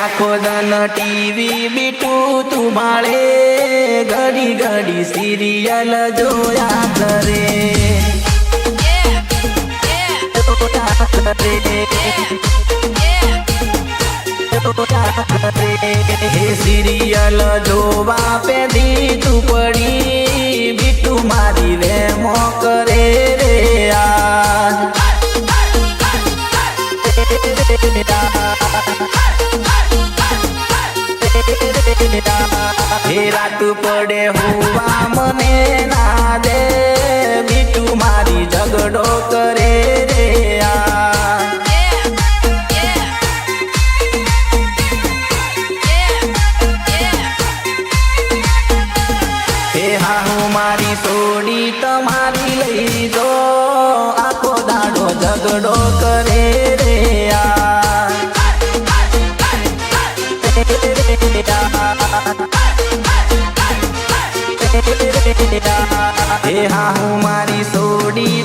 આખો દન ટીવી બીટું તું માળે ઘડી ઘડી સિરિયલ જોયા કરે. સિરિયલ જોવા પેધી તું પડી. બીટું મારી વેમો કરે રે હે રાત પડે હુવા મને ના દે. બીટુ મારી ઝઘડો કરે રે હે હા મારી સોડી તમારી લઈ જો. આખો દાડો ઝઘડો કરે હે હા હું મારી સોડી